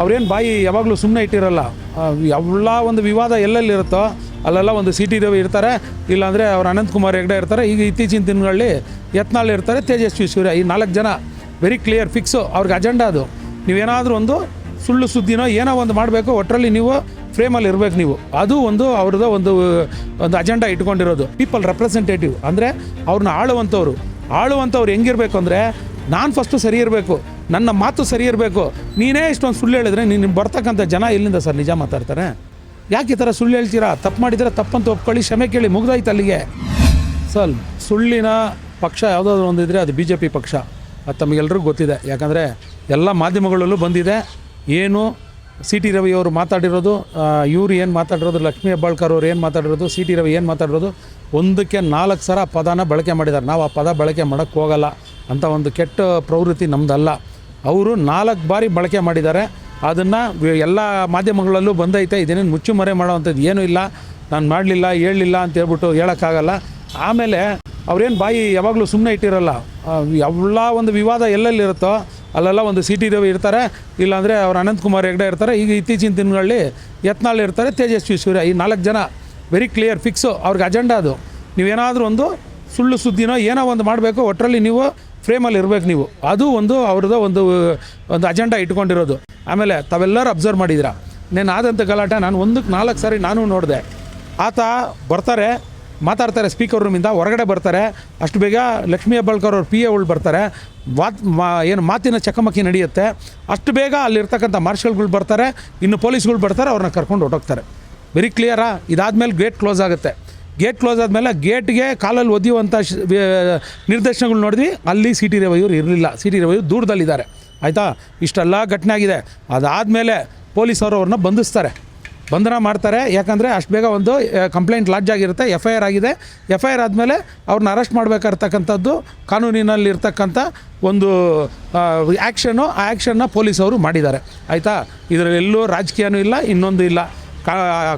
ಅವ್ರೇನು ಬಾಯಿ ಯಾವಾಗಲೂ ಸುಮ್ಮನೆ ಇಟ್ಟಿರಲ್ಲ. ಎಲ್ಲ ಒಂದು ವಿವಾದ ಎಲ್ಲೆಲ್ಲಿರುತ್ತೋ ಅಲ್ಲೆಲ್ಲ ಒಂದು ಸಿ ಟಿ ರವಿ ಇರ್ತಾರೆ. ಇಲ್ಲಾಂದರೆ ಅವ್ರು ಅನಂತಕುಮಾರ್ ಹೆಗ್ಡೆ ಇರ್ತಾರೆ. ಈಗ ಇತ್ತೀಚಿನ ದಿನಗಳಲ್ಲಿ ಯತ್ನಾಳ್ ಇರ್ತಾರೆ, ತೇಜಸ್ವಿ ಸೂರ್ಯ. ಈ ನಾಲ್ಕು ಜನ ವೆರಿ ಕ್ಲಿಯರ್ ಫಿಕ್ಸು ಅವ್ರಿಗೆ ಅಜೆಂಡಾ ಅದು. ನೀವೇನಾದರೂ ಒಂದು ಸುಳ್ಳು ಸುದ್ದಿನೋ ಏನೋ ಒಂದು ಮಾಡಬೇಕು ಒಟ್ಟರಲ್ಲಿ ನೀವು ಫ್ರೇಮಲ್ಲಿ ಇರಬೇಕು ನೀವು. ಅದು ಒಂದು ಅವ್ರದ್ದು ಒಂದು ಒಂದು ಅಜೆಂಡಾ ಇಟ್ಕೊಂಡಿರೋದು. ಪೀಪಲ್ ರೆಪ್ರೆಸೆಂಟೇಟಿವ್ ಅಂದರೆ ಅವ್ರನ್ನ ಆಳುವಂಥವ್ರು. ಆಳುವಂಥವ್ರು ಹೆಂಗಿರಬೇಕು ಅಂದರೆ ನಾನು ಫಸ್ಟು ಸರಿ ಇರಬೇಕು. ನನ್ನ ಮಾತು ಸರಿ ಇರಬೇಕು. ನೀನೇ ಇಷ್ಟೊಂದು ಸುಳ್ಳು ಹೇಳಿದ್ರೆ ನೀನು ಬರ್ತಕ್ಕಂಥ ಜನ ಎಲ್ಲಿಂದ ಸರ್ ನಿಜ ಮಾತಾಡ್ತಾರೆ? ಯಾಕೆ ಈ ಥರ ಸುಳ್ಳು ಹೇಳ್ತೀರಾ? ತಪ್ಪು ಮಾಡಿದರೆ ತಪ್ಪಂತ ಒಪ್ಕೊಳ್ಳಿ, ಕ್ಷಮೆ ಕೇಳಿ ಮುಗ್ದಾಯ್ತು ಅಲ್ಲಿಗೆ. ಸರ್, ಸುಳ್ಳಿನ ಪಕ್ಷ ಯಾವುದಾದ್ರು ಒಂದಿದ್ರೆ ಅದು ಬಿ ಜೆ ಪಿ ಪಕ್ಷ. ಅದು ತಮಗೆಲ್ಲರಿಗೂ ಗೊತ್ತಿದೆ. ಯಾಕಂದರೆ ಎಲ್ಲ ಮಾಧ್ಯಮಗಳಲ್ಲೂ ಬಂದಿದೆ. ಏನು ಸಿ ಟಿ ರವಿ ಅವರು ಮಾತಾಡಿರೋದು ಇವರು ಏನು ಮಾತಾಡಿರೋದು, ಲಕ್ಷ್ಮೀ ಹೆಬ್ಬಾಳ್ಕರ್ ಅವ್ರು ಏನು ಮಾತಾಡಿರೋದು, ಸಿ ಟಿ ರವಿ ಏನು ಮಾತಾಡಿರೋದು, ಒಂದಕ್ಕೆ ನಾಲ್ಕು ಸರ ಪದನ ಬಳಕೆ ಮಾಡಿದ್ದಾರೆ. ನಾವು ಆ ಪದ ಬಳಕೆ ಮಾಡೋಕ್ಕೆ ಹೋಗಲ್ಲ ಅಂತ ಒಂದು ಕೆಟ್ಟ ಪ್ರವೃತ್ತಿ ನಮ್ಮದಲ್ಲ ಅವರು ನಾಲ್ಕು ಬಾರಿ ಬಳಕೆ ಮಾಡಿದ್ದಾರೆ. ಅದನ್ನು ಎಲ್ಲ ಮಾಧ್ಯಮಗಳಲ್ಲೂ ಬಂದೈತೆ. ಇದೇನೇನು ಮುಚ್ಚುಮರೆ ಮಾಡೋವಂಥದ್ದು ಏನೂ ಇಲ್ಲ. ನಾನು ಮಾಡಲಿಲ್ಲ, ಹೇಳಲಿಲ್ಲ ಅಂತ ಹೇಳ್ಬಿಟ್ಟು ಹೇಳೋಕ್ಕಾಗಲ್ಲ. ಆಮೇಲೆ ಅವ್ರೇನು ಬಾಯಿ ಯಾವಾಗಲೂ ಸುಮ್ಮನೆ ಇಟ್ಟಿರಲ್ಲ. ಎಲ್ಲ ಒಂದು ವಿವಾದ ಎಲ್ಲೆಲ್ಲಿರುತ್ತೋ ಅಲ್ಲೆಲ್ಲ ಒಂದು ಸಿ ಟಿ ರವಿ ಇರ್ತಾರೆ. ಇಲ್ಲಾಂದರೆ ಅವ್ರು ಅನಂತಕುಮಾರ್ ಹೆಗ್ಡೆ ಇರ್ತಾರೆ. ಈಗ ಇತ್ತೀಚಿನ ದಿನಗಳಲ್ಲಿ ಯತ್ನಾಳ್ ಇರ್ತಾರೆ, ತೇಜಸ್ವಿ ಸೂರ್ಯ. ಈ ನಾಲ್ಕು ಜನ ವೆರಿ ಕ್ಲಿಯರ್ ಫಿಕ್ಸು ಅವ್ರಿಗೆ ಅಜೆಂಡಾ ಅದು. ನೀವೇನಾದರೂ ಒಂದು ಸುಳ್ಳು ಸುದ್ದಿನೋ ಏನೋ ಒಂದು ಮಾಡಬೇಕು. ಒಟ್ಟರಲ್ಲಿ ನೀವು ಫ್ರೇಮಲ್ಲಿ ಇರಬೇಕು ನೀವು. ಅದು ಒಂದು ಅವ್ರದ್ದು ಒಂದು ಒಂದು ಅಜೆಂಡಾ ಇಟ್ಕೊಂಡಿರೋದು. ಆಮೇಲೆ ತಾವೆಲ್ಲರೂ ಅಬ್ಸರ್ವ್ ಮಾಡಿದ್ದೀರಾ? ನೆನ್ನೆ ಆದಂಥ ಗಲಾಟೆ ನಾನು ಒಂದಕ್ಕೆ ನಾಲ್ಕು ಸಾರಿ ನಾನು ನೋಡಿದೆ. ಆತ ಬರ್ತಾರೆ, ಮಾತಾಡ್ತಾರೆ ಸ್ಪೀಕರ್ ರೂಮಿಂದ ಹೊರಗಡೆ ಬರ್ತಾರೆ. ಅಷ್ಟು ಬೇಗ ಲಕ್ಷ್ಮೀ ಹೆಬ್ಬಾಳ್ಕರ್ ಅವ್ರ ಪಿ ಎಗಳು ಬರ್ತಾರೆ. ವಾತ್ ಮಾ, ಏನು ಮಾತಿನ ಚಕಮಕಿ ನಡೆಯುತ್ತೆ. ಅಷ್ಟು ಬೇಗ ಅಲ್ಲಿರ್ತಕ್ಕಂಥ ಮಾರ್ಷಲ್ಗಳು ಬರ್ತಾರೆ. ಇನ್ನು ಪೊಲೀಸ್ಗಳು ಬರ್ತಾರೆ ಅವ್ರನ್ನ ಕರ್ಕೊಂಡು ಹೊರಟೋಗ್ತಾರೆ. ವೆರಿ ಕ್ಲಿಯರಾ ಇದಾದಮೇಲೆ ಗೇಟ್ ಕ್ಲೋಸ್ ಆಗುತ್ತೆ. ಗೇಟ್ ಕ್ಲೋಸ್ ಆದಮೇಲೆ ಗೇಟ್ಗೆ ಕಾಲಲ್ಲಿ ಒದಿಯುವಂಥ ನಿರ್ದೇಶನಗಳು ನೋಡಿದ್ವಿ. ಅಲ್ಲಿ ಸಿ ಟಿ ರವಿಯವರು ಇರಲಿಲ್ಲ. ಸಿ ಟಿ ರವಿಯವರು ದೂರದಲ್ಲಿದ್ದಾರೆ. ಆಯಿತಾ? ಇಷ್ಟೆಲ್ಲ ಘಟನೆ ಆಗಿದೆ. ಅದಾದಮೇಲೆ ಪೊಲೀಸವರು ಅವ್ರನ್ನ ಬಂಧಿಸ್ತಾರೆ. ಬಂಧನ ಮಾಡ್ತಾರೆ. ಯಾಕಂದರೆ ಅಷ್ಟು ಬೇಗ ಒಂದು ಕಂಪ್ಲೇಂಟ್ ಲಾಡ್ಜ್ ಆಗಿರುತ್ತೆ. ಎಫ್ ಐ ಆರ್ ಆಗಿದೆ. ಎಫ್ ಐ ಆರ್ ಆದಮೇಲೆ ಅವ್ರನ್ನ ಅರೆಸ್ಟ್ ಮಾಡಬೇಕಾಗಿರ್ತಕ್ಕಂಥದ್ದು ಕಾನೂನಿನಲ್ಲಿ ಇರ್ತಕ್ಕಂಥ ಒಂದು ಆ್ಯಕ್ಷನು ಆ ಆ್ಯಕ್ಷನ್ನ ಪೊಲೀಸವರು ಮಾಡಿದ್ದಾರೆ. ಆಯಿತಾ? ಇದರಲ್ಲೆಲ್ಲೂ ರಾಜಕೀಯನೂ ಇಲ್ಲ, ಇನ್ನೊಂದು ಇಲ್ಲ.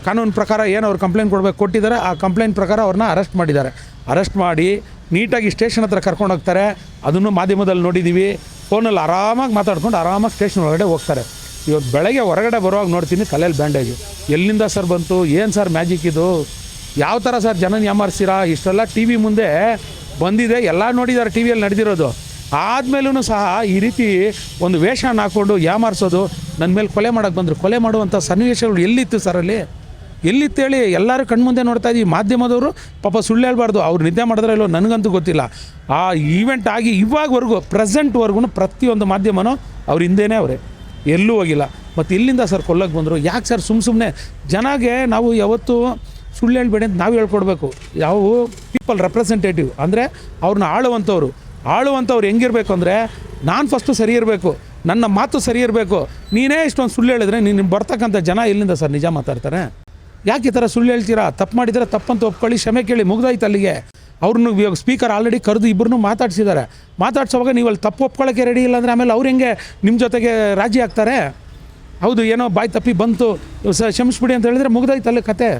ಕಾನೂನು ಪ್ರಕಾರ ಏನು ಅವ್ರು ಕಂಪ್ಲೇಂಟ್ ಕೊಡಬೇಕು, ಕೊಟ್ಟಿದ್ದಾರೆ, ಆ ಕಂಪ್ಲೇಂಟ್ ಪ್ರಕಾರ ಅವ್ರನ್ನ ಅರೆಸ್ಟ್ ಮಾಡಿದ್ದಾರೆ. ಅರೆಸ್ಟ್ ಮಾಡಿ ನೀಟಾಗಿ ಸ್ಟೇಷನ್ ಹತ್ರ ಕರ್ಕೊಂಡು ಹೋಗ್ತಾರೆ. ಅದನ್ನು ಮಾಧ್ಯಮದಲ್ಲಿ ನೋಡಿದ್ದೀವಿ ಫೋನಲ್ಲಿ ಆರಾಮಾಗಿ ಮಾತಾಡ್ಕೊಂಡು ಆರಾಮಾಗಿ ಸ್ಟೇಷನ್ ಒಳಗಡೆ ಹೋಗ್ತಾರೆ. ಇವತ್ತು ಬೆಳಗ್ಗೆ ಹೊರಗಡೆ ಬರುವಾಗ ನೋಡ್ತೀನಿ ತಲೆಯಲ್ಲಿ ಬ್ಯಾಂಡೇಜು ಎಲ್ಲಿಂದ ಸರ್ ಬಂತು? ಏನು ಸರ್ ಮ್ಯಾಜಿಕ್ ಇದು? ಯಾವ ಥರ ಸರ್ ಜನನ ಯಾಮಾರಿಸ್ತೀರಾ? ಇಷ್ಟೆಲ್ಲ ಟಿ ವಿ ಮುಂದೆ ಬಂದಿದೆ. ಎಲ್ಲ ನೋಡಿದ್ದಾರೆ ಟಿ ವಿಯಲ್ಲಿ ನಡೆದಿರೋದು. ಆದಮೇಲೂ ಸಹ ಈ ರೀತಿ ಒಂದು ವೇಷನ ಹಾಕ್ಕೊಂಡು ಯಾಮಾರಿಸೋದು ನನ್ನ ಮೇಲೆ ಕೊಲೆ ಮಾಡೋಕ್ಕೆ ಬಂದರು. ಕೊಲೆ ಮಾಡುವಂಥ ಸನ್ನಿವೇಶಗಳು ಎಲ್ಲಿತ್ತು ಸರ್ ಅಲ್ಲಿ? ಎಲ್ಲಿತ್ತೇಳಿ ಎಲ್ಲರೂ ಕಣ್ಮುಂದೆ ನೋಡ್ತಾ ಇದ್ದೀವಿ. ಮಾಧ್ಯಮದವರು ಪಾಪ ಸುಳ್ಳು ಹೇಳ್ಬಾರ್ದು. ಅವ್ರು ನಿದ್ದೆ ಮಾಡಿದ್ರೆ ಇಲ್ಲೋ ನನಗಂತೂ ಗೊತ್ತಿಲ್ಲ. ಆ ಈವೆಂಟ್ ಆಗಿ ಇವಾಗವರೆಗೂ ಪ್ರೆಸೆಂಟ್ವರೆಗೂ ಪ್ರತಿಯೊಂದು ಮಾಧ್ಯಮನೂ ಅವ್ರ ಹಿಂದೆನೇ ಅವರೇ. ಎಲ್ಲೂ ಹೋಗಿಲ್ಲ. ಮತ್ತು ಇಲ್ಲಿಂದ ಸರ್ ಕೊಲ್ಲಕ್ಕೆ ಬಂದರು. ಯಾಕೆ ಸರ್ ಸುಮ್ಮ ಸುಮ್ಮನೆ ಜನಗೆ ನಾವು ಯಾವತ್ತೂ ಸುಳ್ಳು ಹೇಳ್ಬೇಡಿ ಅಂತ ನಾವು ಹೇಳ್ಕೊಡ್ಬೇಕು. ಯಾವ ಪೀಪಲ್ ರೆಪ್ರೆಸೆಂಟೇಟಿವ್ ಅಂದರೆ ಅವ್ರನ್ನ ಆಳುವಂಥವ್ರು ಆಳುವಂಥವ್ರು ಹೆಂಗಿರಬೇಕು ಅಂದರೆ ನಾನು ಫಸ್ಟು ಸರಿ ಇರಬೇಕು, ನನ್ನ ಮಾತು ಸರಿ ಇರಬೇಕು. ನೀನೇ ಇಷ್ಟೊಂದು ಸುಳ್ಳು ಹೇಳಿದ್ರೆ ನೀನು ಬರ್ತಕ್ಕಂಥ ಜನ ಎಲ್ಲಿಂದ ಸರ್ ನಿಜ ಮಾತಾಡ್ತಾರೆ? ಯಾಕೆ ಈ ಥರ ಸುಳ್ಳು ಹೇಳ್ತೀರಾ? ತಪ್ಪು ಮಾಡಿದರೆ ತಪ್ಪಂತ ಒಪ್ಕೊಳ್ಳಿ, ಕ್ಷಮೆ ಕೇಳಿ ಮುಗ್ದಾಯ್ತು ಅಲ್ಲಿಗೆ. ಅವ್ರನ್ನ ಸ್ಪೀಕರ್ ಆಲ್ರೆಡಿ ಕರೆದು ಇಬ್ಬರನ್ನೂ ಮಾತಾಡ್ಸಿದ್ದಾರೆ. ಮಾತಾಡ್ಸೋವಾಗ ನೀವು ಅಲ್ಲಿ ತಪ್ಪು ಒಪ್ಕೊಳ್ಳೋಕ್ಕೆ ರೆಡಿ ಇಲ್ಲ ಅಂದರೆ ಆಮೇಲೆ ಅವ್ರು ಹೆಂಗೆ ನಿಮ್ಮ ಜೊತೆಗೆ ರಾಜಿ ಆಗ್ತಾರೆ? ಹೌದು, ಏನೋ ಬಾಯಿ ತಪ್ಪಿ ಬಂತು. ಸ, ಕ್ಷಮಿಸ್ಬಿಡಿ ಅಂತ ಹೇಳಿದ್ರೆ ಮುಗ್ದಾಯ್ತು ಅಲ್ಲಿ ಕತೆ.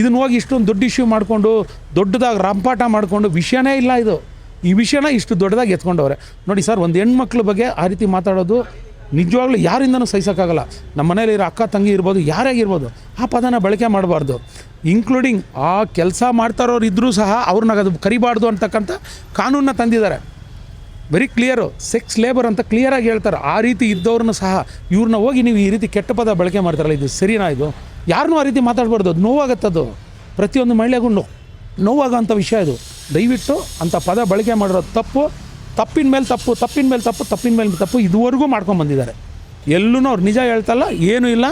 ಇದನ್ನ ಹೋಗಿ ಇಷ್ಟೊಂದು ದೊಡ್ಡ ಇಶ್ಯೂ ಮಾಡಿಕೊಂಡು, ದೊಡ್ಡದಾಗಿ ರಂಪಾಟ ಮಾಡಿಕೊಂಡು ವಿಷಯನೇ ಇಲ್ಲ ಇದು. ಈ ವಿಷಯನ ಇಷ್ಟು ದೊಡ್ಡದಾಗಿ ಎತ್ಕೊಂಡವ್ರೆ. ನೋಡಿ ಸರ್, ಒಂದು ಹೆಣ್ಮಕ್ಳ ಬಗ್ಗೆ ಆ ರೀತಿ ಮಾತಾಡೋದು ನಿಜವಾಗ್ಲೂ ಯಾರಿಂದನೂ ಸಹಿಸೋಕ್ಕಾಗಲ್ಲ. ನಮ್ಮ ಮನೇಲಿರೋ ಅಕ್ಕ ತಂಗಿ ಇರ್ಬೋದು, ಯಾರೇ ಇರ್ಬೋದು ಆ ಪದನ ಬಳಕೆ ಮಾಡಬಾರ್ದು. ಇನ್ಕ್ಲೂಡಿಂಗ್ ಆ ಕೆಲಸ ಮಾಡ್ತಾರೋರು ಇದ್ದರೂ ಸಹ ಅವ್ರನ್ನ ಅದು ಕರಿಬಾರ್ದು ಅಂತಕ್ಕಂಥ ಕಾನೂನನ್ನ ತಂದಿದ್ದಾರೆ. ವೆರಿ ಕ್ಲಿಯರು ಸೆಕ್ಸ್ ಲೇಬರ್ ಅಂತ ಕ್ಲಿಯರಾಗಿ ಹೇಳ್ತಾರೆ. ಆ ರೀತಿ ಇದ್ದವ್ರನ್ನ ಸಹ ಇವ್ರನ್ನ ಹೋಗಿ ನೀವು ಈ ರೀತಿ ಕೆಟ್ಟ ಪದ ಬಳಕೆ ಮಾಡ್ತಾರಲ್ಲ, ಇದು ಸರಿನಾ ಇದು? ಯಾರನ್ನೂ ಆ ರೀತಿ ಮಾತಾಡಬಾರ್ದು, ಅದು ನೋವಾಗತ್ತದು. ಪ್ರತಿಯೊಂದು ಮಹಿಳೆಗೂ ನೋವಾಗೋ ಅಂಥ ವಿಷಯ ಇದು. ದಯವಿಟ್ಟು ಅಂಥ ಪದ ಬಳಕೆ ಮಾಡಿರೋದು ತಪ್ಪು, ತಪ್ಪಿನ ಮೇಲೆ ತಪ್ಪು, ತಪ್ಪಿನ ಮೇಲೆ ತಪ್ಪು, ತಪ್ಪಿನ ಮೇಲೆ ತಪ್ಪು ಇದುವರೆಗೂ ಮಾಡ್ಕೊಂಡು ಬಂದಿದ್ದಾರೆ. ಎಲ್ಲೂ ಅವ್ರು ನಿಜ ಹೇಳ್ತಲ್ಲ, ಏನೂ ಇಲ್ಲ.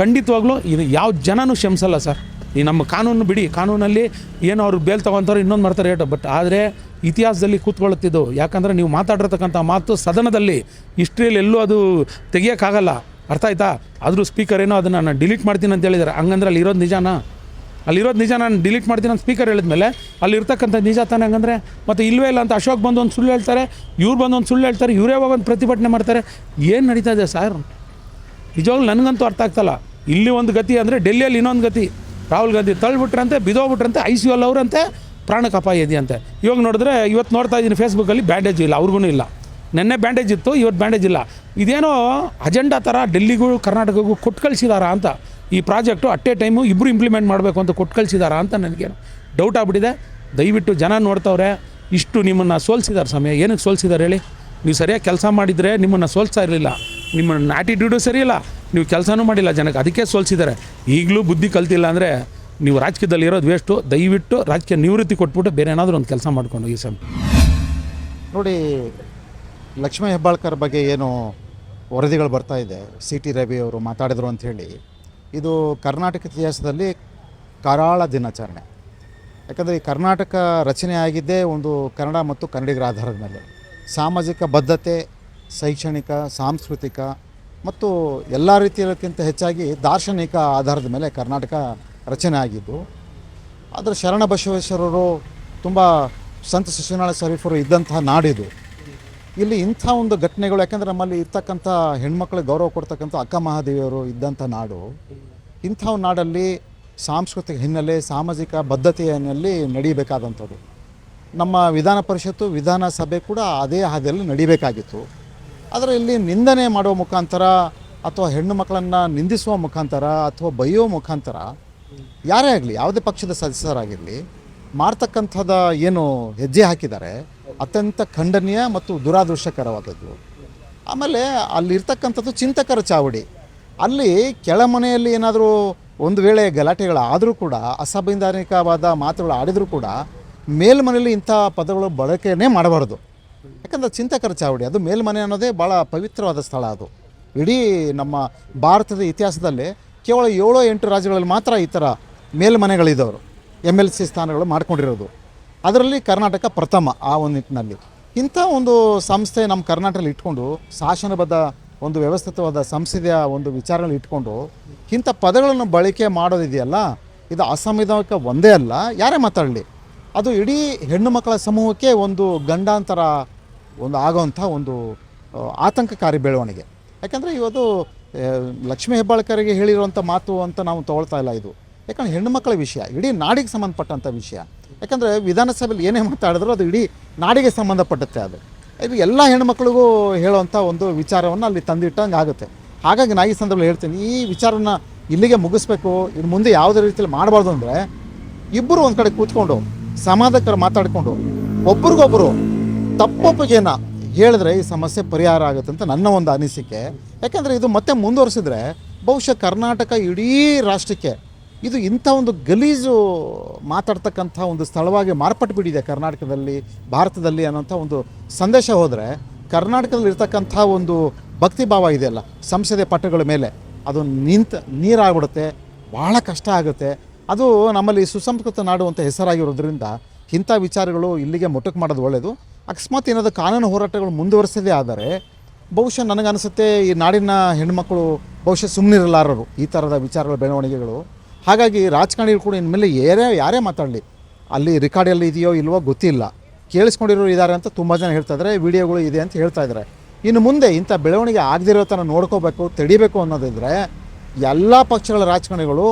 ಖಂಡಿತವಾಗ್ಲೂ ಇದು ಯಾವ ಜನನೂ ಕ್ಷಮಿಸಲ್ಲ ಸರ್. ಈ ನಮ್ಮ ಕಾನೂನು ಬಿಡಿ, ಕಾನೂನಲ್ಲಿ ಏನು ಅವ್ರು ಬೇಲ್ ತೊಗೊತಾರೆ ಇನ್ನೊಂದು ಮಾಡ್ತಾರೆ ಹೇಳೋ ಬಟ್ ಆದರೆ ಇತಿಹಾಸದಲ್ಲಿ ಕೂತ್ಕೊಳ್ಳುತ್ತಿದ್ದು ಯಾಕಂದರೆ ನೀವು ಮಾತಾಡಿರ್ತಕ್ಕಂಥ ಮಾತು ಸದನದಲ್ಲಿ, ಹಿಸ್ಟ್ರಿಯಲ್ಲಿ ಎಲ್ಲೂ ಅದು ತೆಗಿಯೋಕ್ಕಾಗಲ್ಲ. ಅರ್ಥ ಆಯ್ತಾ? ಆದರೂ ಸ್ಪೀಕರ್ ಏನೋ ಅದನ್ನು ನಾನು ಡಿಲೀಟ್ ಮಾಡ್ತೀನಿ ಅಂತ ಹೇಳಿದ್ದಾರೆ ಹಂಗಂದ್ರೆ ಅಲ್ಲಿ ಇರೋದು ನಿಜಾನಾ? ಅಲ್ಲಿರೋದು ನಿಜ ನಾನು ಡಿಲೀಟ್ ಮಾಡ್ತೀನಿ ಅಂತ ಸ್ಪೀಕರ್ ಹೇಳಿದ್ಮೇಲೆ ಅಲ್ಲಿ ಅಲ್ಲಿರ್ತಕ್ಕಂಥ ನಿಜ ತಾನೆ ಹಂಗಂದ್ರೆ, ಮತ್ತು ಇಲ್ಲವೇ ಇಲ್ಲ ಅಂತ ಅಶೋಕ್ ಬಂದು ಒಂದು ಸುಳ್ಳು ಹೇಳ್ತಾರೆ, ಇವ್ರು ಬಂದು ಒಂದು ಸುಳ್ಳು ಹೇಳ್ತಾರೆ, ಇವರೇ ಒಂದು ಪ್ರತಿಭಟನೆ ಮಾಡ್ತಾರೆ. ಏನು ನಡೀತಾ ಇದೆ ಸರ್? ನಿಜವಾಗ್ಲೂ ನನಗಂತೂ ಅರ್ಥ ಆಗ್ತಲ್ಲ ಇಲ್ಲಿ. ಒಂದು ಗತಿ ಅಂದರೆ ಡೆಲ್ಲಿಯಲ್ಲಿ ಇನ್ನೊಂದು ಗತಿ. ರಾಹುಲ್ ಗಾಂಧಿ ತಳ್ಳಿಬಿಟ್ರಂತೆ ಬಿದೋಗ್ಬಿಟ್ರಂತೆ, ಐ ಸಿ ಎಲ್ ಅವರಂತೆ ಪ್ರಾಣಕ್ಕೆ ಅಪಾಯ ಇದೆಯಂತೆ ಇವಾಗ ನೋಡಿದ್ರೆ ಇವತ್ತು ನೋಡ್ತಾ ಇದ್ದೀನಿ ಫೇಸ್ಬುಕ್ಕಲ್ಲಿ ಬ್ಯಾಂಡೇಜ್ ಇಲ್ಲ, ಅವ್ರಿಗೂ ಇಲ್ಲ. ನೆನ್ನೆ ಬ್ಯಾಂಡೇಜ್ ಇತ್ತು ಇವತ್ತು ಬ್ಯಾಂಡೇಜ್ ಇಲ್ಲ. ಇದೇನೋ ಅಜೆಂಡಾ ಥರ ಡೆಲ್ಲಿಗೂ ಕರ್ನಾಟಕಕ್ಕೂ ಕೊಟ್ಟು ಅಂತ. ಈ ಪ್ರಾಜೆಕ್ಟು ಅಟ್ ಎ ಟೈಮು ಇಬ್ಬರು ಇಂಪ್ಲಿಮೆಂಟ್ ಮಾಡಬೇಕು ಅಂತ ಕೊಟ್ಟು ಕಳಿಸಿದಾರಾ ಅಂತ ನನಗೆ ಡೌಟ್ ಆಗ್ಬಿಟ್ಟಿದೆ. ದಯವಿಟ್ಟು ಜನ ನೋಡ್ತವ್ರೆ, ಇಷ್ಟು ನಿಮ್ಮನ್ನು ಸೋಲ್ಸಿದ್ದಾರೆ ಸಮಯ, ಏನಕ್ಕೆ ಸೋಲ್ಸಿದ್ದಾರೆ ಹೇಳಿ? ನೀವು ಸರಿಯಾಗಿ ಕೆಲಸ ಮಾಡಿದರೆ ನಿಮ್ಮನ್ನು ಸೋಲ್ಸ್ತಾ ಇರಲಿಲ್ಲ. ನಿಮ್ಮ ಆ್ಯಟಿಟ್ಯೂಡು ಸರಿ ಇಲ್ಲ. ನೀವು ಕೆಲಸನೂ ಮಾಡಿಲ್ಲ ಜನಕ್ಕೆ, ಅದಕ್ಕೆ ಸೋಲ್ಸಿದ್ದಾರೆ ಈಗಲೂ ಬುದ್ಧಿ ಕಲ್ತಿಲ್ಲ ಅಂದರೆ ನೀವು ರಾಜಕೀಯದಲ್ಲಿ ಇರೋದು ವೇಸ್ಟು ದಯವಿಟ್ಟು ರಾಜಕೀಯ ನಿವೃತ್ತಿ ಕೊಟ್ಬಿಟ್ಟು ಬೇರೆ ಏನಾದರೂ ಒಂದು ಕೆಲಸ ಮಾಡ್ಕೊಂಡು ಈ ಸಮ ನೋಡಿ, ಲಕ್ಷ್ಮೀ ಹೆಬ್ಬಾಳ್ಕರ್ ಬಗ್ಗೆ ಏನು ವರದಿಗಳು ಬರ್ತಾ ಇದೆ. ಸಿ ಟಿ ರವಿ ಅವರು ಮಾತಾಡಿದರು ಅಂಥೇಳಿ ಇದು ಕರ್ನಾಟಕ ಇತಿಹಾಸದಲ್ಲಿ ಕರಾಳ ದಿನಾಚರಣೆ. ಯಾಕಂದರೆ ಈ ಕರ್ನಾಟಕ ರಚನೆ ಆಗಿದ್ದೇ ಒಂದು ಕನ್ನಡ ಮತ್ತು ಕನ್ನಡಿಗರ ಆಧಾರದ ಮೇಲೆ. ಸಾಮಾಜಿಕ ಬದ್ಧತೆ, ಶೈಕ್ಷಣಿಕ, ಸಾಂಸ್ಕೃತಿಕ ಮತ್ತು ಎಲ್ಲ ರೀತಿಯಕ್ಕಿಂತ ಹೆಚ್ಚಾಗಿ ದಾರ್ಶನಿಕ ಆಧಾರದ ಮೇಲೆ ಕರ್ನಾಟಕ ರಚನೆ ಆಗಿದ್ದು, ಆದರೆ ಶರಣ ಬಸವೇಶ್ವರರು ತುಂಬ ಸಂತ ಶಿಶುನಾಳ ಶರೀಫರು ಇದ್ದಂತಹ ನಾಡಿದು ಇಲ್ಲಿ ಇಂಥ ಒಂದು ಘಟನೆಗಳು, ಯಾಕಂದರೆ ನಮ್ಮಲ್ಲಿ ಇರ್ತಕ್ಕಂಥ ಹೆಣ್ಮಕ್ಳಿಗೆ ಗೌರವ ಕೊಡ್ತಕ್ಕಂಥ ಅಕ್ಕ ಮಹಾದೇವಿಯವರು ಇದ್ದಂಥ ನಾಡು, ಇಂಥ ನಾಡಲ್ಲಿ ಸಾಂಸ್ಕೃತಿಕ ಹಿನ್ನೆಲೆ, ಸಾಮಾಜಿಕ ಬದ್ಧತೆಯಲ್ಲಿ ನಡೀಬೇಕಾದಂಥದ್ದು. ನಮ್ಮ ವಿಧಾನ ಪರಿಷತ್ತು, ವಿಧಾನಸಭೆ ಕೂಡ ಅದೇ ಹಾದಿಯಲ್ಲಿ ನಡಿಬೇಕಾಗಿತ್ತು. ಆದರೆ ಇಲ್ಲಿ ನಿಂದನೆ ಮಾಡುವ ಮುಖಾಂತರ ಅಥವಾ ಹೆಣ್ಣು ಮಕ್ಕಳನ್ನು ನಿಂದಿಸುವ ಮುಖಾಂತರ ಅಥವಾ ಬೈಯೋ ಮುಖಾಂತರ ಯಾರೇ ಆಗಲಿ, ಯಾವುದೇ ಪಕ್ಷದ ಸದಸ್ಯರಾಗಿರಲಿ ಮಾಡ್ತಕ್ಕಂಥದ ಏನು ಹೆಜ್ಜೆ ಹಾಕಿದ್ದಾರೆ, ಅತ್ಯಂತ ಖಂಡನೀಯ ಮತ್ತು ದುರಾದೃಷ್ಟಕರವಾದದ್ದು. ಆಮೇಲೆ ಅಲ್ಲಿರ್ತಕ್ಕಂಥದ್ದು ಚಿಂತಕರ ಚಾವಡಿ. ಅಲ್ಲಿ ಕೆಳಮನೆಯಲ್ಲಿ ಏನಾದರೂ ಒಂದು ವೇಳೆ ಗಲಾಟೆಗಳಾದರೂ ಕೂಡ, ಅಸಂವಿಧಾನಿಕವಾದ ಮಾತುಗಳು ಆಡಿದರೂ ಕೂಡ, ಮೇಲ್ಮನೆಯಲ್ಲಿ ಇಂಥ ಪದಗಳು ಬಳಕೆಯೇ ಮಾಡಬಾರ್ದು. ಯಾಕಂದರೆ ಚಿಂತಕರ ಚಾವಡಿ, ಅದು ಮೇಲ್ಮನೆ ಅನ್ನೋದೇ ಭಾಳ ಪವಿತ್ರವಾದ ಸ್ಥಳ ಅದು. ಇಡೀ ನಮ್ಮ ಭಾರತದ ಇತಿಹಾಸದಲ್ಲಿ ಕೇವಲ ಏಳೋ ಎಂಟು ರಾಜ್ಯಗಳಲ್ಲಿ ಮಾತ್ರ ಈ ಥರ ಮೇಲ್ಮನೆಗಳಿದ್ದವರು. ಎಂ ಎಲ್ ಸಿ ಸ್ಥಾನಗಳು ಮಾಡ್ಕೊಂಡಿರೋದು. ಅದರಲ್ಲಿ ಕರ್ನಾಟಕ ಪ್ರಥಮ ಆ ಒಂದು ನಿಟ್ಟಿನಲ್ಲಿ. ಇಂಥ ಒಂದು ಸಂಸ್ಥೆ ನಮ್ಮ ಕರ್ನಾಟಕದಲ್ಲಿ ಇಟ್ಕೊಂಡು, ಶಾಸನಬದ್ಧ ಒಂದು ವ್ಯವಸ್ಥಿತವಾದ ಸಂಸದೀಯ ಒಂದು ವಿಚಾರಗಳನ್ನ ಇಟ್ಕೊಂಡು, ಇಂಥ ಪದಗಳನ್ನು ಬಳಕೆ ಮಾಡೋದಿದೆಯಲ್ಲ? ಇದು ಅಸಂವಿಧಾನಿಕ ಒಂದೇ ಅಲ್ಲ. ಯಾರೇ ಮಾತಾಡಲಿ. ಅದು ಇಡೀ ಹೆಣ್ಣು ಮಕ್ಕಳ ಸಮೂಹಕ್ಕೆ ಒಂದು ಗಂಡಾಂತರ ಒಂದು ಆಗೋವಂಥ ಒಂದು ಆತಂಕಕಾರಿ ಬೆಳವಣಿಗೆ. ಯಾಕಂದರೆ ಇವತ್ತು ಲಕ್ಷ್ಮೀ ಹೆಬ್ಬಾಳ್ಕರಿಗೆ ಹೇಳಿರುವಂಥ ಮಾತು ಅಂತ ನಾವು ತಗೊಳ್ತಾ ಇಲ್ಲ ಇದು. ಯಾಕಂದ್ರೆ ಹೆಣ್ಣು ಮಕ್ಕಳ ವಿಷಯ, ಇಡೀ ನಾಡಿಗೆ ಸಂಬಂಧಪಟ್ಟಂಥ ವಿಷಯ. ಯಾಕಂದರೆ ವಿಧಾನಸಭೆಯಲ್ಲಿ ಏನೇ ಮಾತಾಡಿದ್ರು ಅದು ಇಡೀ ನಾಡಿಗೆ ಸಂಬಂಧಪಟ್ಟತ್ತೆ ಅದು. ಇದು ಎಲ್ಲ ಹೆಣ್ಮಕ್ಳಿಗೂ ಹೇಳುವಂಥ ಒಂದು ವಿಚಾರವನ್ನು ಅಲ್ಲಿ ತಂದಿಟ್ಟಂಗೆ ಆಗುತ್ತೆ. ಹಾಗಾಗಿ ನಾ ಈ ಸಂದರ್ಭದಲ್ಲಿ ಹೇಳ್ತೀನಿ, ಈ ವಿಚಾರನ ಇಲ್ಲಿಗೆ ಮುಗಿಸ್ಬೇಕು. ಇನ್ನು ಮುಂದೆ ಯಾವುದೇ ರೀತಿಯಲ್ಲಿ ಮಾಡಬಾರ್ದು ಅಂದರೆ ಇಬ್ಬರು ಒಂದು ಕಡೆ ಕೂತ್ಕೊಂಡು ಸಮಾಧಾನಕರ ಮಾತಾಡಿಕೊಂಡು ಒಬ್ರಿಗೊಬ್ಬರು ತಪ್ಪೊಪ್ಪಿಗೆನ ಹೇಳಿದ್ರೆ ಈ ಸಮಸ್ಯೆ ಪರಿಹಾರ ಆಗುತ್ತೆ ಅಂತ ನನ್ನ ಒಂದು ಅನಿಸಿಕೆ. ಯಾಕಂದರೆ ಇದು ಮತ್ತೆ ಮುಂದುವರಿಸಿದ್ರೆ ಬಹುಶಃ ಕರ್ನಾಟಕ ಇಡೀ ರಾಷ್ಟ್ರಕ್ಕೆ ಇದು ಇಂಥ ಒಂದು ಗಲೀಜು ಮಾತಾಡ್ತಕ್ಕಂಥ ಒಂದು ಸ್ಥಳವಾಗಿ ಮಾರ್ಪಟ್ಟು ಬಿಟ್ಟಿದೆ ಕರ್ನಾಟಕದಲ್ಲಿ, ಭಾರತದಲ್ಲಿ ಅನ್ನೋಂಥ ಒಂದು ಸಂದೇಶ ಹೋದರೆ ಕರ್ನಾಟಕದಲ್ಲಿ ಇರ್ತಕ್ಕಂಥ ಒಂದು ಭಕ್ತಿ ಭಾವ ಇದೆಯಲ್ಲ ಸಂಸದೆ ಪಟ್ಟಗಳ ಮೇಲೆ. ಅದು ನಿಂತ ನೀರಾಗ್ಬಿಡುತ್ತೆ ಭಾಳ ಕಷ್ಟ ಆಗುತ್ತೆ. ಅದು ನಮ್ಮಲ್ಲಿ ಸುಸಂಸ್ಕೃತ ನಾಡು ಅಂತ ಹೆಸರಾಗಿರೋದ್ರಿಂದ ಇಂಥ ವಿಚಾರಗಳು ಇಲ್ಲಿಗೆ ಮೊಟಕು ಮಾಡೋದು ಒಳ್ಳೆಯದು ಅಕಸ್ಮಾತ್ ಏನಾದರೂ ಕಾನೂನು ಹೋರಾಟಗಳು ಮುಂದುವರಿಸದೇ ಆದರೆ ಬಹುಶಃ ನನಗನ್ಸುತ್ತೆ ಈ ನಾಡಿನ ಹೆಣ್ಮಕ್ಳು ಬಹುಶಃ ಸುಮ್ಮನಿರಲಾರರು ಈ ಥರದ ವಿಚಾರಗಳ ಬೆಳವಣಿಗೆಗಳು. ಹಾಗಾಗಿ ರಾಜಕಾರಣಿಗಳು ಕೂಡ ಇನ್ಮೇಲೆ ಯಾರೇ ಯಾರೇ ಮಾತಾಡಲಿ, ಅಲ್ಲಿ ರೆಕಾರ್ಡಲ್ಲಿ ಇದೆಯೋ ಇಲ್ವೋ ಗೊತ್ತಿಲ್ಲ. ಕೇಳಿಸ್ಕೊಂಡಿರೋರು ಇದ್ದಾರೆ ಅಂತ ತುಂಬ ಜನ ಹೇಳ್ತಾ ಇದ್ದಾರೆ ವಿಡಿಯೋಗಳು ಇದೆ ಅಂತ ಹೇಳ್ತಾ ಇದ್ದಾರೆ ಇನ್ನು ಮುಂದೆ ಇಂಥ ಬೆಳವಣಿಗೆ ಆಗದಿರೋ ಥರ ನೋಡ್ಕೋಬೇಕು, ತಡಿಬೇಕು ಅನ್ನೋದಿದ್ರೆ ಎಲ್ಲ ಪಕ್ಷಗಳ ರಾಜಕಾರಣಿಗಳು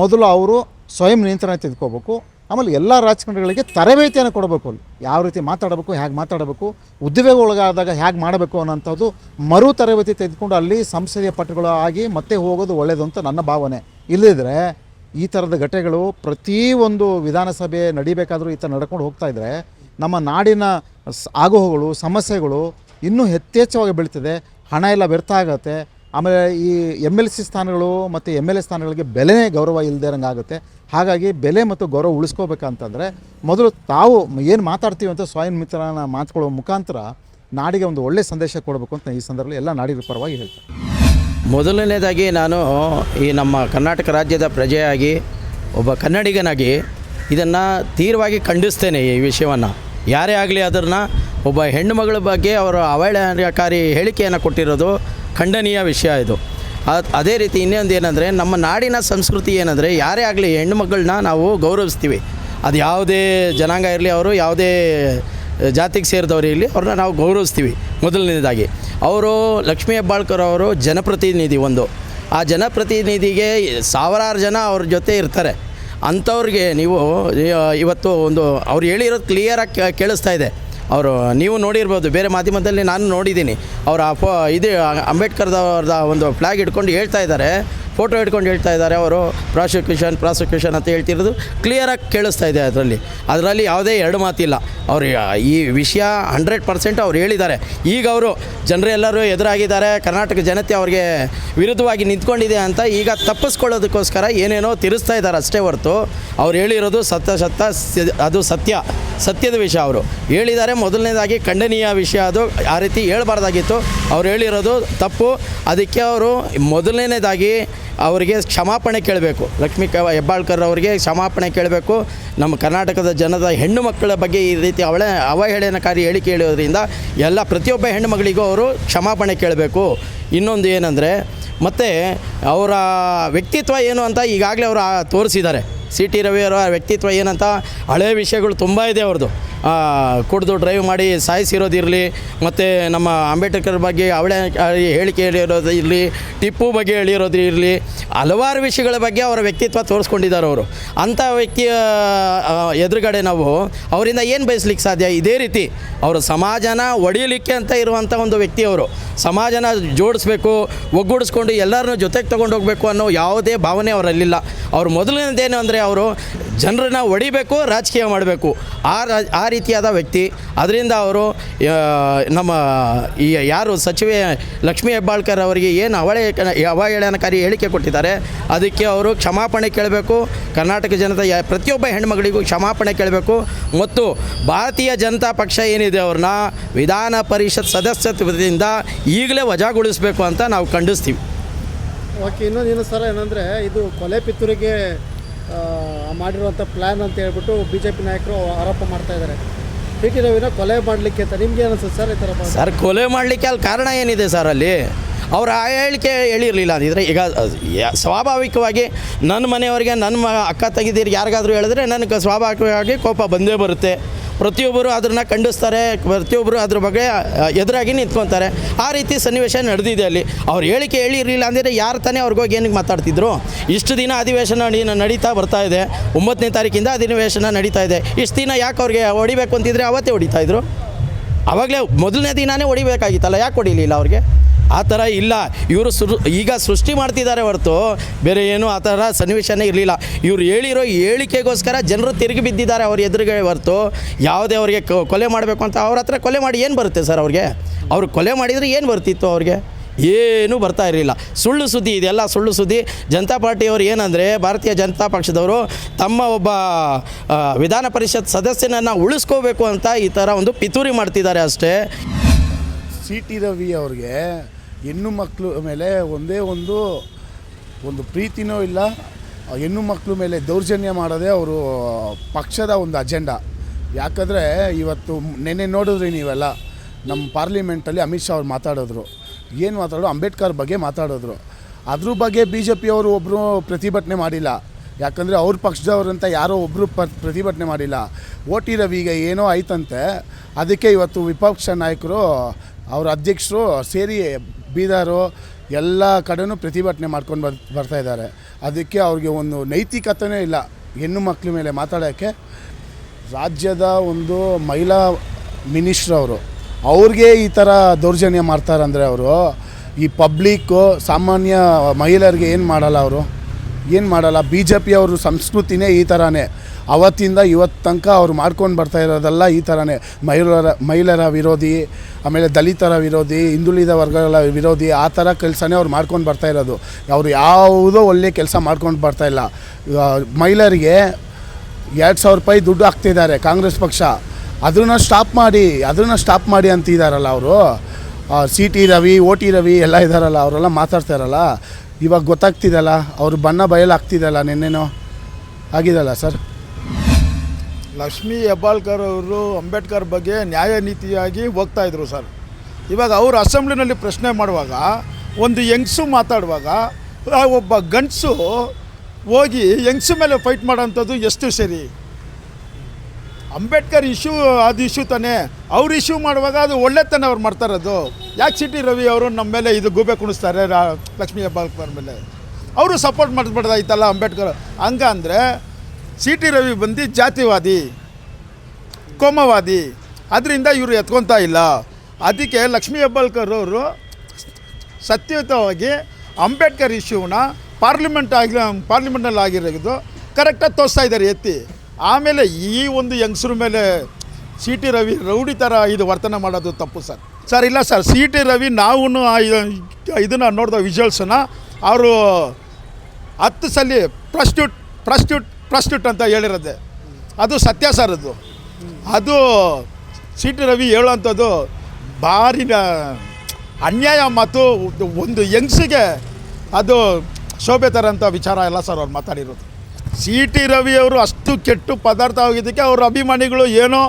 ಮೊದಲು ಅವರು ಸ್ವಯಂ ನಿಯಂತ್ರಣ ತೆಗೆದುಕೋಬೇಕು, ಆಮೇಲೆ ಎಲ್ಲ ರಾಜಕಾರಣಿಗಳಿಗೆ ತರಬೇತಿಯನ್ನು ಕೊಡಬೇಕು ಅಲ್ಲಿ. ಯಾವ ರೀತಿ ಮಾತಾಡಬೇಕು, ಹೇಗೆ ಮಾತಾಡಬೇಕು ಉದ್ಯೋಗ ಒಳಗಾದಾಗ ಹೇಗೆ ಮಾಡಬೇಕು ಅನ್ನೋಂಥದ್ದು ಮರು ತರಬೇತಿ ತೆಗೆದುಕೊಂಡು ಅಲ್ಲಿ ಸಂಸದೀಯ ಪಟ್ಟುಗಳು ಆಗಿ ಮತ್ತೆ ಹೋಗೋದು ಒಳ್ಳೆಯದು ಅಂತ ನನ್ನ ಭಾವನೆ. ಇಲ್ಲದಿದ್ದರೆ ಈ ಥರದ ಘಟನೆಗಳು ಪ್ರತಿಯೊಂದು ವಿಧಾನಸಭೆ ನಡಿಬೇಕಾದರೂ ಈ ಥರ ನಡ್ಕೊಂಡು ಹೋಗ್ತಾ ಇದ್ದರೆ ನಮ್ಮ ನಾಡಿನ ಆಗುಹೋಗಳು, ಸಮಸ್ಯೆಗಳು ಇನ್ನೂ ಹೆಚ್ಚೆಚ್ಚವಾಗಿ ಬೆಳೀತದೆ. ಹಣ ಎಲ್ಲ ವ್ಯರ್ಥ ಆಗುತ್ತೆ. ಆಮೇಲೆ ಈ ಎಂ ಎಲ್ ಸಿ ಸ್ಥಾನಗಳು ಮತ್ತು ಎಂ ಎಲ್ ಎ ಸ್ಥಾನಗಳಿಗೆ ಬೆಲೆನೇ ಗೌರವ ಇಲ್ಲದೇ ಆಗುತ್ತೆ. ಹಾಗಾಗಿ ಬೆಲೆ ಮತ್ತು ಗೌರವ ಉಳಿಸ್ಕೋಬೇಕಂತಂದರೆ ಮೊದಲು ತಾವು ಏನು ಮಾತಾಡ್ತೀವಿ ಅಂತ ಸ್ವಯಂ ಮಿತ್ರನ ಮಾತುಕೊಳ್ಳುವ ಮುಖಾಂತರ ನಾಡಿಗೆ ಒಂದು ಒಳ್ಳೆಯ ಸಂದೇಶ ಕೊಡಬೇಕು ಅಂತ ಈ ಸಂದರ್ಭದಲ್ಲಿ ಎಲ್ಲ ನಾಡಿನ ಪರವಾಗಿ ಹೇಳ್ತಾರೆ ಮೊದಲನೇದಾಗಿ ನಾನು ಈ ನಮ್ಮ ಕರ್ನಾಟಕ ರಾಜ್ಯದ ಪ್ರಜೆಯಾಗಿ, ಒಬ್ಬ ಕನ್ನಡಿಗನಾಗಿ ಇದನ್ನು ತೀವ್ರವಾಗಿ ಖಂಡಿಸ್ತೇನೆ ಈ ವಿಷಯವನ್ನು. ಯಾರೇ ಆಗಲಿ ಅದನ್ನು ಒಬ್ಬ ಹೆಣ್ಣು ಮಗಳ ಬಗ್ಗೆ ಅವರು ಅವಹೇಳನಕಾರಿ ಹೇಳಿಕೆಯನ್ನು ಕೊಟ್ಟಿರೋದು ಖಂಡನೀಯ ವಿಷಯ ಇದು. ಅದ್- ರೀತಿ ಇನ್ನೊಂದು ಏನಂದರೆ ನಮ್ಮ ನಾಡಿನ ಸಂಸ್ಕೃತಿ ಏನಂದರೆ ಯಾರೇ ಆಗಲಿ ಹೆಣ್ಣು ಮಗಳನ್ನ ನಾವು ಗೌರವಿಸ್ತೀವಿ. ಅದು ಯಾವುದೇ ಜನಾಂಗ ಇರಲಿ ಅವರು, ಯಾವುದೇ ಜಾತಿಗೆ ಸೇರಿದವರು ಇರಲಿ ಅವ್ರನ್ನ ನಾವು ಗೌರವಿಸ್ತೀವಿ ಮೊದಲನೇದಾಗಿ. ಅವರು ಲಕ್ಷ್ಮೀ ಹೆಬ್ಬಾಳ್ಕರ್ ಅವರು ಜನಪ್ರತಿನಿಧಿ ಒಂದು. ಆ ಜನಪ್ರತಿನಿಧಿಗೆ ಸಾವಿರಾರು ಜನ ಅವ್ರ ಜೊತೆ ಇರ್ತಾರೆ. ಅಂಥವ್ರಿಗೆ ನೀವು ಇವತ್ತು ಒಂದು, ಅವ್ರು ಹೇಳಿರೋದು ಕ್ಲಿಯರಾಗಿ ಕೇಳಿಸ್ತಾ ಇದೆ. ಅವರು, ನೀವು ನೋಡಿರ್ಬೋದು, ಬೇರೆ ಮಾಧ್ಯಮದಲ್ಲಿ ನಾನು ನೋಡಿದ್ದೀನಿ. ಅವರ ಫೋ, ಇದು ಅಂಬೇಡ್ಕರ್ದವ್ರದ ಒಂದು ಫ್ಲ್ಯಾಗ್ ಇಟ್ಕೊಂಡು ಹೇಳ್ತಾ ಇದ್ದಾರೆ. ಫೋಟೋ ಹಿಡ್ಕೊಂಡು ಹೇಳ್ತಾ ಇದ್ದಾರೆ ಅವರು. ಪ್ರಾಸಿಕ್ಯೂಷನ್ ಪ್ರಾಸಿಕ್ಯೂಷನ್ ಅಂತ ಹೇಳ್ತಿರೋದು. ಕ್ಲಿಯರಾಗಿ ಕೇಳಿಸ್ತಾ ಇದೆ ಅದರಲ್ಲಿ. ಅದರಲ್ಲಿ ಯಾವುದೇ ಎರಡು ಮಾತಿಲ್ಲ. ಅವರು ಈ ವಿಷಯ ಹಂಡ್ರೆಡ್ ಪರ್ಸೆಂಟ್ ಅವ್ರು ಹೇಳಿದ್ದಾರೆ. ಈಗ ಅವರು ಜನರೆಲ್ಲರೂ ಎದುರಾಗಿದ್ದಾರೆ. ಕರ್ನಾಟಕ ಜನತೆ ಅವ್ರಿಗೆ ವಿರುದ್ಧವಾಗಿ ನಿಂತ್ಕೊಂಡಿದೆ ಅಂತ ಈಗ ತಪ್ಪಿಸ್ಕೊಳ್ಳೋದಕ್ಕೋಸ್ಕರ ಏನೇನೋ ತಿರುಸ್ತಾ ಇದ್ದಾರೆ ಅಷ್ಟೇ ಹೊರತು ಅವ್ರು ಹೇಳಿರೋದು ಸತ್ಯ ಸತ್ತ ಅದು ಸತ್ಯ, ಸತ್ಯದ ವಿಷಯ ಅವರು. ಹೇಳಿದ್ದಾರೆ, ಮೊದಲನೇದಾಗಿ ಖಂಡನೀಯ ವಿಷಯ ಅದು. ಆ ರೀತಿ ಹೇಳಬಾರ್ದಾಗಿತ್ತು. ಅವ್ರು ಹೇಳಿರೋದು ತಪ್ಪು. ಅದಕ್ಕೆ ಅವರು ಮೊದಲನೇದಾಗಿ ಅವರಿಗೆ ಕ್ಷಮಾಪಣೆ ಕೇಳಬೇಕು. ಲಕ್ಷ್ಮೀ ಹೆಬ್ಬಾಳ್ಕರ್ ಅವರಿಗೆ ಕ್ಷಮಾಪಣೆ ಕೇಳಬೇಕು. ನಮ್ಮ ಕರ್ನಾಟಕದ ಜನದ ಹೆಣ್ಣು ಮಕ್ಕಳ ಬಗ್ಗೆ ಈ ರೀತಿ ಅವಳೆ ಅವಹೇಳನಕಾರಿ ಹೇಳಿಕೆ ಹೇಳೋದ್ರಿಂದ ಎಲ್ಲ ಪ್ರತಿಯೊಬ್ಬ ಹೆಣ್ಣು ಮಗಳಿಗೂ ಅವರು ಕ್ಷಮಾಪಣೆ ಕೇಳಬೇಕು. ಇನ್ನೊಂದು ಏನಂದರೆ, ಮತ್ತು ಅವರ ವ್ಯಕ್ತಿತ್ವ ಏನು ಅಂತ ಈಗಾಗಲೇ ಅವರು ತೋರಿಸಿದ್ದಾರೆ. ಸಿ ಟಿ ರವಿಯವರ ವ್ಯಕ್ತಿತ್ವ ಏನಂತ ಹಳೆಯ ವಿಷಯಗಳು ತುಂಬ ಇದೆ ಅವ್ರದ್ದು. ಕುಡಿದು ಡ್ರೈವ್ ಮಾಡಿ ಸಾಯಿಸಿರೋದಿರಲಿ ಮತ್ತು ನಮ್ಮ ಅಂಬೇಡ್ಕರ್ ಬಗ್ಗೆ ಅವಳೆ ಹೇಳಿಕೆ ಹೇಳಿರೋದು ಇರಲಿ, ಟಿಪ್ಪು ಬಗ್ಗೆ ಹೇಳಿರೋದು ಇರಲಿ, ಹಲವಾರು ವಿಷಯಗಳ ಬಗ್ಗೆ ಅವರ ವ್ಯಕ್ತಿತ್ವ ತೋರಿಸ್ಕೊಂಡಿದ್ದಾರೆ ಅವರು. ಅಂಥ ವ್ಯಕ್ತಿಯ ಎದುರುಗಡೆ ನಾವು ಅವರಿಂದ ಏನು ಬಯಸ್ಲಿಕ್ಕೆ ಸಾಧ್ಯ? ಇದೇ ರೀತಿ ಅವರು ಸಮಾಜನ ಒಡೆಯಲಿಕ್ಕೆ ಅಂತ ಇರುವಂಥ ಒಂದು ವ್ಯಕ್ತಿ ಅವರು. ಸಮಾಜನ ಜೋಡಿಸ್ಬೇಕು, ಒಗ್ಗೂಡಿಸ್ಕೊಂಡು ಎಲ್ಲರನ್ನೂ ಜೊತೆಗೆ ತೊಗೊಂಡು ಹೋಗಬೇಕು ಅನ್ನೋ ಯಾವುದೇ ಭಾವನೆ ಅವರಲ್ಲಿಲ್ಲ. ಅವ್ರು ಮೊದಲನೇದೇನು ಅಂದರೆ ಅವರು, ಜನರನ್ನ ಹೊಡಿಬೇಕು, ರಾಜಕೀಯ ಮಾಡಬೇಕು. ಆ ರಾ- ಆ ರೀತಿಯಾದ ವ್ಯಕ್ತಿ. ಅದರಿಂದ ಅವರು ನಮ್ಮ ಈ ಯಾರು ಸಚಿವೆ ಲಕ್ಷ್ಮೀ ಹೆಬ್ಬಾಳ್ಕರ್ ಅವರಿಗೆ ಏನು ಅವಳೆ ಅವಹೇಳನಕಾರಿ ಹೇಳಿಕೆ ಕೊಟ್ಟಿದ್ದಾರೆ, ಅದಕ್ಕೆ ಅವರು ಕ್ಷಮಾಪಣೆ ಕೇಳಬೇಕು. ಕರ್ನಾಟಕ ಜನತೆ ಯ- ಪ್ರತಿಯೊಬ್ಬ ಹೆಣ್ಮಗಳಿಗೂ ಕ್ಷಮಾಪಣೆ ಕೇಳಬೇಕು. ಮತ್ತು ಭಾರತೀಯ ಜನತಾ ಪಕ್ಷ ಏನಿದೆ ಅವ್ರನ್ನ ವಿಧಾನ ಪರಿಷತ್ ಸದಸ್ಯತ್ವದಿಂದ ಈಗಲೇ ವಜಾಗೊಳಿಸಬೇಕು ಅಂತ ನಾವು ಖಂಡಿಸ್ತೀವಿ. ಓಕೆ, ಇನ್ನೊಂದು ಸರ್ ಏನಂದರೆ, ಇದು ಕೊಲೆ ಪಿತ್ತೂರಿಗೆ ಮಾಡಿರುವಂಥ ಪ್ಲ್ಯಾನ್ ಅಂತ ಹೇಳ್ಬಿಟ್ಟು ಬಿ ಜೆ ಪಿ ನಾಯಕರು ಆರೋಪ ಮಾಡ್ತಾ ಇದ್ದಾರೆ. ಪಿ ಟಿ ರವಿನ ಕೊಲೆ ಮಾಡಲಿಕ್ಕೆ ಅಂತ ನಿಮ್ಗೆ ಅನಿಸುತ್ತೆ ಸರ್ ಈ ಥರ ಸರ್, ಕೊಲೆ ಮಾಡಲಿಕ್ಕೆ ಅಲ್ಲಿ ಕಾರಣ ಏನಿದೆ ಸರ್ ಅಲ್ಲಿ? ಅವರ ಆ ಹೇಳಿಕೆ ಹೇಳಿರಲಿಲ್ಲ ಅಂದಿದ್ರೆ ಈಗ ಸ್ವಾಭಾವಿಕವಾಗಿ ನನ್ನ ಮನೆಯವರಿಗೆ, ನನ್ನ ಅಕ್ಕ ತೆಗೆದಿರಿ ಯಾರಿಗಾದರೂ ಹೇಳಿದ್ರೆ ನನಗೆ ಸ್ವಾಭಾವಿಕವಾಗಿ ಕೋಪ ಬಂದೇ ಬರುತ್ತೆ. ಪ್ರತಿಯೊಬ್ಬರು ಅದನ್ನು ಖಂಡಿಸ್ತಾರೆ, ಪ್ರತಿಯೊಬ್ಬರು ಅದ್ರ ಬಗ್ಗೆ ಎದುರಾಗಿ ನಿಂತ್ಕೊತಾರೆ. ಆ ರೀತಿ ಸನ್ನಿವೇಶ ನಡೆದಿದೆ ಅಲ್ಲಿ. ಅವ್ರು ಹೇಳಿಕೆ ಹೇಳಿರಲಿಲ್ಲ ಅಂದರೆ ಯಾರು ತಾನೇ ಅವ್ರಿಗೋಗಿ ಏನಕ್ಕೆ ಮಾತಾಡ್ತಿದ್ರು? ಇಷ್ಟು ದಿನ ಅಧಿವೇಶನ ನಡಿ ನಡೀತಾ ಬರ್ತಾ ಇದೆ. ಒಂಬತ್ತನೇ ತಾರೀಕಿಂದ ಅಧಿವೇಶನ ನಡೀತಾ ಇದೆ. ಇಷ್ಟು ದಿನ ಯಾಕೆ ಅವ್ರಿಗೆ ಹೊಡಿಬೇಕು ಅಂತಿದ್ರೆ ಅವತ್ತೇ ಹೊಡಿತಾಯಿದ್ರು ಆವಾಗಲೇ ಮೊದಲನೇ ದಿನಾನೇ ಹೊಡಿಬೇಕಾಗಿತ್ತಲ್ಲ, ಯಾಕೆ ಹೊಡಿಲಿಲ್ಲ ಅವ್ರಿಗೆ? ಆ ಥರ ಇಲ್ಲ. ಇವರು ಸೃ, ಈಗ ಸೃಷ್ಟಿ ಮಾಡ್ತಿದ್ದಾರೆ ಹೊರತು ಬೇರೆ ಏನು ಆ ಥರ ಸನ್ನಿವೇಶನೇ ಇರಲಿಲ್ಲ. ಇವ್ರು ಹೇಳಿರೋ ಹೇಳಿಕೆಗೋಸ್ಕರ ಜನರು ತಿರುಗಿ ಬಿದ್ದಿದ್ದಾರೆ ಅವ್ರ ಎದುರುಗಡೆ ಹೊರತು. ಯಾವುದೇ ಅವ್ರಿಗೆ ಕೊಲೆ ಮಾಡಬೇಕು ಅಂತ ಅವ್ರ ಹತ್ರ ಕೊಲೆ ಮಾಡಿ ಏನು ಬರುತ್ತೆ ಸರ್ ಅವ್ರಿಗೆ? ಅವ್ರು ಕೊಲೆ ಮಾಡಿದರೆ ಏನು ಬರ್ತಿತ್ತು ಅವ್ರಿಗೆ? ಏನೂ ಬರ್ತಾ ಇರಲಿಲ್ಲ. ಸುಳ್ಳು ಸುದ್ದಿ ಇದೆಲ್ಲ ಸುಳ್ಳು ಸುದ್ದಿ. ಜನತಾ ಪಾರ್ಟಿಯವರು ಏನಂದರೆ ಭಾರತೀಯ ಜನತಾ ಪಕ್ಷದವರು ತಮ್ಮ ಒಬ್ಬ ವಿಧಾನ ಪರಿಷತ್ ಸದಸ್ಯನನ್ನು ಉಳಿಸ್ಕೋಬೇಕು ಅಂತ ಈ ಥರ ಒಂದು ಪಿತೂರಿ ಮಾಡ್ತಿದ್ದಾರೆ ಅಷ್ಟೇ. ಸಿ ಟಿ ರವಿ ಅವ್ರಿಗೆ ಹೆಣ್ಣು ಮಕ್ಕಳು ಮೇಲೆ ಒಂದೇ ಒಂದು ಒಂದು ಪ್ರೀತಿನೂ ಇಲ್ಲ. ಹೆಣ್ಣು ಮಕ್ಕಳು ಮೇಲೆ ದೌರ್ಜನ್ಯ ಮಾಡೋದೇ ಅವರು ಪಕ್ಷದ ಒಂದು ಅಜೆಂಡಾ. ಯಾಕಂದರೆ ಇವತ್ತು ನೆನ್ನೆ ನೋಡಿದ್ರಿ ನೀವೆಲ್ಲ, ನಮ್ಮ ಪಾರ್ಲಿಮೆಂಟಲ್ಲಿ ಅಮಿತ್ ಶಾ ಅವ್ರು ಮಾತಾಡಿದ್ರು. ಏನು ಮಾತಾಡೋ ಅಂಬೇಡ್ಕರ್ ಬಗ್ಗೆ ಮಾತಾಡಿದ್ರು. ಅದ್ರ ಬಗ್ಗೆ ಬಿ ಜೆ ಪಿಯವರು ಒಬ್ಬರು ಪ್ರತಿಭಟನೆ ಮಾಡಿಲ್ಲ. ಯಾಕಂದರೆ ಅವ್ರ ಪಕ್ಷದವ್ರಂತ ಯಾರೋ ಒಬ್ಬರು ಪ, ಪ್ರತಿಭಟನೆ ಮಾಡಿಲ್ಲ. ಓಟಿ ರವಿಗೆ ಏನೋ ಆಯ್ತಂತೆ. ಅದಕ್ಕೆ ಇವತ್ತು ವಿಪಕ್ಷ ನಾಯಕರು, ಅವ್ರ ಅಧ್ಯಕ್ಷರು ಸೇರಿ ಬೀದರು ಎಲ್ಲ ಕಡೆನೂ ಪ್ರತಿಭಟನೆ ಮಾಡ್ಕೊಂಡು ಬರ್, ಬರ್ತಾ ಇದ್ದಾರೆ. ಅದಕ್ಕೆ ಅವ್ರಿಗೆ ಒಂದು ನೈತಿಕತೆಯೇ ಇಲ್ಲ. ಹೆಣ್ಣು ಮಕ್ಕಳ ಮೇಲೆ ಮಾತಾಡೋಕ್ಕೆ ರಾಜ್ಯದ ಒಂದು ಮಹಿಳಾ ಮಿನಿಸ್ಟ್ರ್ ಅವರು, ಅವ್ರಿಗೆ ಈ ಥರ ದೌರ್ಜನ್ಯ ಮಾಡ್ತಾರಂದರೆ ಅವರು, ಈ ಪಬ್ಲಿಕ್ಕು ಸಾಮಾನ್ಯ ಮಹಿಳೆಯರಿಗೆ ಏನು ಮಾಡಲ್ಲ ಅವರು? ಏನು ಮಾಡಲ್ಲ? ಬಿ ಜೆ ಪಿಯವ್ರ ಸಂಸ್ಕೃತಿನೇ ಈ ಥರನೇ. ಅವತ್ತಿಂದ ಇವತ್ತು ತನಕ ಅವ್ರು ಮಾಡ್ಕೊಂಡು ಬರ್ತಾ ಇರೋದೆಲ್ಲ ಈ ಥರನೇ ಮಹಿಳರ ಮಹಿಳೆಯರ ವಿರೋಧಿ ಆಮೇಲೆ ದಲಿತರ ವಿರೋಧಿ ಹಿಂದುಳಿದ ವರ್ಗಗಳ ವಿರೋಧಿ ಆ ಥರ ಕೆಲಸನೇ ಅವ್ರು ಮಾಡ್ಕೊಂಡು ಬರ್ತಾ ಇರೋದು. ಅವರು ಯಾವುದೋ ಒಳ್ಳೆ ಕೆಲಸ ಮಾಡ್ಕೊಂಡು ಬರ್ತಾ ಇಲ್ಲ. ಆ, ಮಹಿಳೆಯರಿಗೆ ಎರಡು ಸಾವಿರ ರೂಪಾಯಿ ದುಡ್ಡು ಹಾಕ್ತಿದ್ದಾರೆ ಕಾಂಗ್ರೆಸ್ ಪಕ್ಷ. ಅದನ್ನ ಸ್ಟಾಪ್ ಮಾಡಿ ಅದನ್ನ ಸ್ಟಾಪ್ ಮಾಡಿ ಅಂತಿದ್ದಾರಲ್ಲ ಅವರು. C T Ravi O T Ravi ಎಲ್ಲ ಇದ್ದಾರಲ್ಲ ಅವರೆಲ್ಲ ಮಾತಾಡ್ತಾರಲ್ಲ ಇವಾಗ ಗೊತ್ತಾಗ್ತಿದೆಯಲ್ಲ ಅವರು ಬಣ್ಣ ಬಯಲು ಆಗ್ತಿದೆಯಲ್ಲ ನಿನ್ನೆನೋ? ಆಗಿದಲ್ಲ ಸರ್? ಲಕ್ಷ್ಮೀ ಹೆಬ್ಬಾಳ್ಕರ್ ಅವರು ಅಂಬೇಡ್ಕರ್ ಬಗ್ಗೆ ನ್ಯಾಯ ನೀತಿಯಾಗಿ ಹೋಗ್ತಾ ಇದ್ರು ಸರ್. ಇವಾಗ ಅವರು ಅಸೆಂಬ್ಲಿನಲ್ಲಿ ಪ್ರಶ್ನೆ ಮಾಡುವಾಗ, ಒಂದು ಯಂಗ್ಸು ಮಾತಾಡುವಾಗ ಒಬ್ಬ ಗಂಡ್ಸು ಹೋಗಿ ಯಂಗ್ಸು ಮೇಲೆ ಫೈಟ್ ಮಾಡೋಂಥದ್ದು ಎಷ್ಟು ಸರಿ? ಅಂಬೇಡ್ಕರ್ ಇಶ್ಯೂ ಅದು ಇಶ್ಯೂ ತಾನೇ. ಅವ್ರು ಇಶ್ಯೂ ಮಾಡುವಾಗ ಅದು ಒಳ್ಳೆತನ ಅವ್ರು ಮಾಡ್ತಾ ಇರೋದು. ಯಾಕೆ ಸಿಟಿ ರವಿ ಅವರು ನಮ್ಮ ಮೇಲೆ ಇದು ಗೂಬೆ ಕುಣಿಸ್ತಾರೆ ರಾ ಲಕ್ಷ್ಮೀ ಹೆಬ್ಬಾಳ್ಕರ್ ಮೇಲೆ? ಅವರು ಸಪೋರ್ಟ್ ಮಾಡಿಸ್ಬಿಡ್ದಾಯ್ತಲ್ಲ ಅಂಬೇಡ್ಕರ್. ಹಂಗ ಅಂದರೆ ಸಿ ಟಿ ರವಿ ಬಂದು ಜಾತಿವಾದಿ, ಕೋಮವಾದಿ, ಅದರಿಂದ ಇವರು ಎತ್ಕೊತಾ ಇಲ್ಲ. ಅದಕ್ಕೆ ಲಕ್ಷ್ಮೀ ಹೆಬ್ಬಾಳ್ಕರ್ ಅವರು ಸತ್ಯಯುತವಾಗಿ ಅಂಬೇಡ್ಕರ್ ಇಶ್ಯೂನ ಪಾರ್ಲಿಮೆಂಟ್ ಆಗಿ, ಪಾರ್ಲಿಮೆಂಟಲ್ಲಿ ಆಗಿರೋದು ಕರೆಕ್ಟಾಗಿ ತೋರಿಸ್ತಾ ಇದ್ದಾರೆ ಎತ್ತಿ. ಆಮೇಲೆ ಈ ಒಂದು ಯಂಗ್ಸ್ರ ಮೇಲೆ ಸಿ ಟಿ ರವಿ ರೌಡಿ ಥರ ಇದು ವರ್ತನೆ ಮಾಡೋದು ತಪ್ಪು ಸರ್. ಸರ್, ಇಲ್ಲ ಸರ್ ಸಿ ಟಿ ರವಿ ನಾವು ಇದನ್ನು ನೋಡಿದ ವಿಜುವಲ್ಸನ್ನು ಅವರು ಹತ್ತು ಸಲ ಪ್ರಸ್ಟ್ಯೂಟ್ ಪ್ರಸ್ಟ್ಯೂಟ್ ಪ್ರಸ್ಟ್ಯೂಟ್ ಅಂತ ಹೇಳಿರೋದೆ ಅದು ಸತ್ಯ ಸರ್ ಅದು. ಅದು ಸಿ ಟಿ ರವಿ ಹೇಳೋವಂಥದ್ದು ಭಾರಿ ಅನ್ಯಾಯ ಮತ್ತು ಒಂದು ಯಂಗ್ಸಿಗೆ ಅದು ಶೋಭೆ ತರೋಂಥ ವಿಚಾರ ಎಲ್ಲ ಸರ್ ಅವ್ರು ಮಾತಾಡಿರೋದು. ಸಿ ಟಿ ರವಿ ಅವರು ಅಷ್ಟು ಕೆಟ್ಟು ಪದಾರ್ಥ ಹೋಗಿದ್ದಕ್ಕೆ ಅವ್ರ ಅಭಿಮಾನಿಗಳು ಏನೋ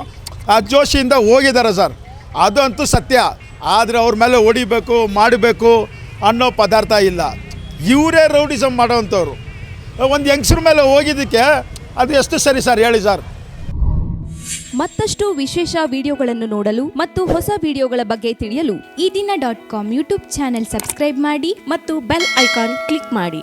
ಆ ಜೋಶಿಯಿಂದ ಹೋಗಿದ್ದಾರೆ ಸರ್. ಅದಂತೂ ಸತ್ಯ. ಆದರೆ ಅವ್ರ ಮೇಲೆ ಹೊಡಿಬೇಕು, ಮಾಡಬೇಕು ಅನ್ನೋ ಪದಾರ್ಥ ಇಲ್ಲ. ಇವರೇ ರೌಡಿಸಮ್ ಮಾಡೋವಂಥವ್ರು. ಒಂದು ಯಂಗ್ಸ್ರ ಮೇಲೆ ಹೋಗಿದ್ದಕ್ಕೆ ಅದು ಎಷ್ಟು ಸರಿ ಸರ್? ಹೇಳಿ ಸರ್. ಮತ್ತಷ್ಟು ವಿಶೇಷ ವಿಡಿಯೋಗಳನ್ನು ನೋಡಲು ಮತ್ತು ಹೊಸ ವಿಡಿಯೋಗಳ ಬಗ್ಗೆ ತಿಳಿಯಲು ಈ ದಿನ dot com YouTube channel subscribe ಮಾಡಿ ಮತ್ತು ಬೆಲ್ ಐಕಾನ್ ಕ್ಲಿಕ್ ಮಾಡಿ.